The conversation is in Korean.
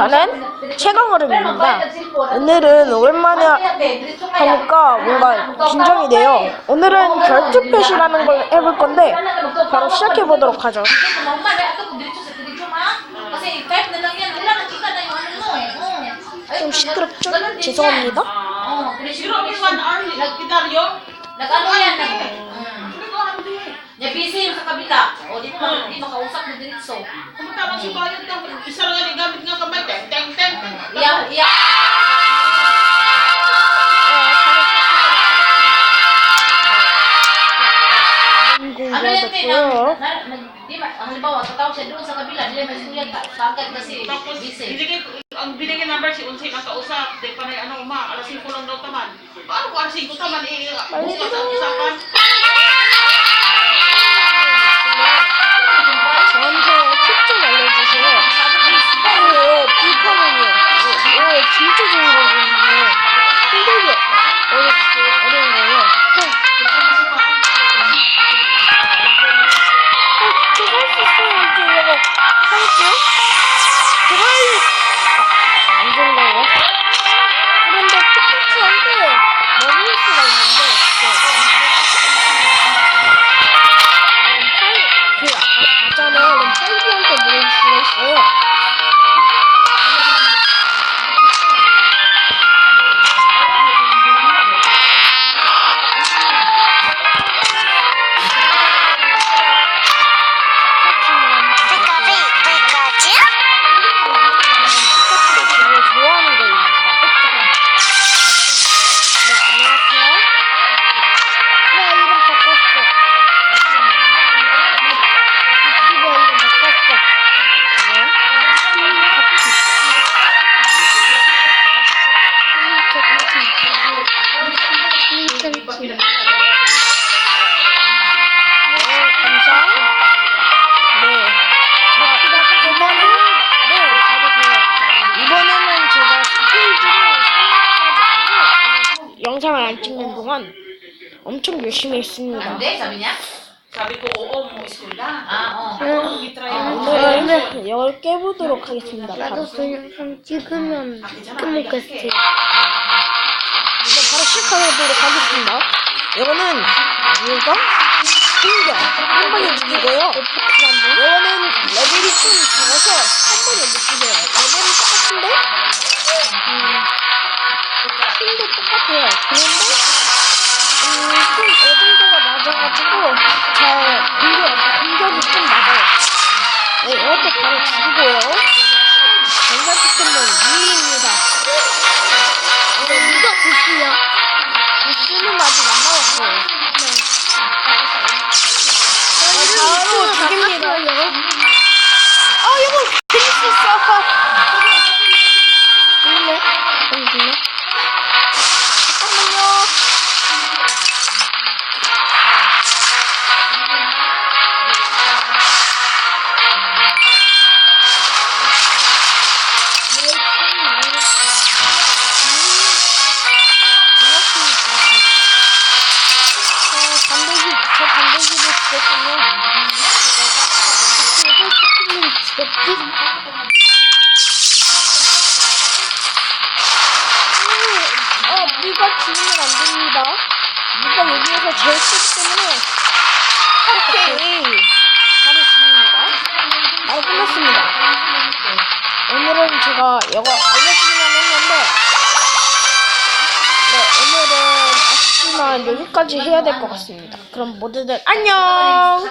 저는 최강어름입니다. 오늘은 오랜만에 하니까 뭔가 긴장이 돼요. 오늘은 결투표시라는 걸 해볼 건데 바로 시작해 보도록 하죠. Eh. 좀 시끄럽죠? 죄송합니다. Nag-ano yan? Nag, mm. Ano ko hindi. Ya, busy yung sa kabila. O, di mo, naman si Bayot ng isa lang gamit nga kamay. Teng, teng, teng. Yeah, yeah. Ano yan kayo? Di ba, halimbawa, tatawag siya doon sa kabila, nila may sulat kagad kasi busy. Ang binigay number si Unsay makausap, di pa na ano, ma, alas 5 lang daw taman. Paano ko alas 5 taman, eh, bukas ang usapan? 제가 할수 있어요. 이제 할게요. 제가 할 아, 안 된다고? 그런데 똑같이한데 먹을 수가 있는데 네. 그 아까 봤잖아요. 그럼 파이비한테 영상을 안 찍는 동안 엄청 열심히 했습니다. Hindi, sabi niya? Sabi ko oo mo iskulda. Ah, oo. Ako gitry mo. 오늘은 열 깨보도록 하겠습니다. 바로. 나도 동영상 찍으면 끝먹겠어. 네, 바로 시작하도록 하겠습니다. 이거는 물과 힘겨 한 번에 죽이고요. 이거는 레벨이 좀 적어서 한 번에 못 죽여요. 똑같아요. 그런데 음, 좀 애들도가 낮아가지고 잘 공격, 공격이 좀 낮아요. 네, 이것도 바로 죽이고요. 네가 죽으면 안 됩니다. 네가 여기에서 제일 크기 때문에. 오케이. 바로 죽입니다. 바로 끝났습니다. 오늘은 제가 이거 알려주기만 했는데, 네, 오늘은 아쉽지만 여기까지 해야 될 것 같습니다. 그럼 모두들 안녕!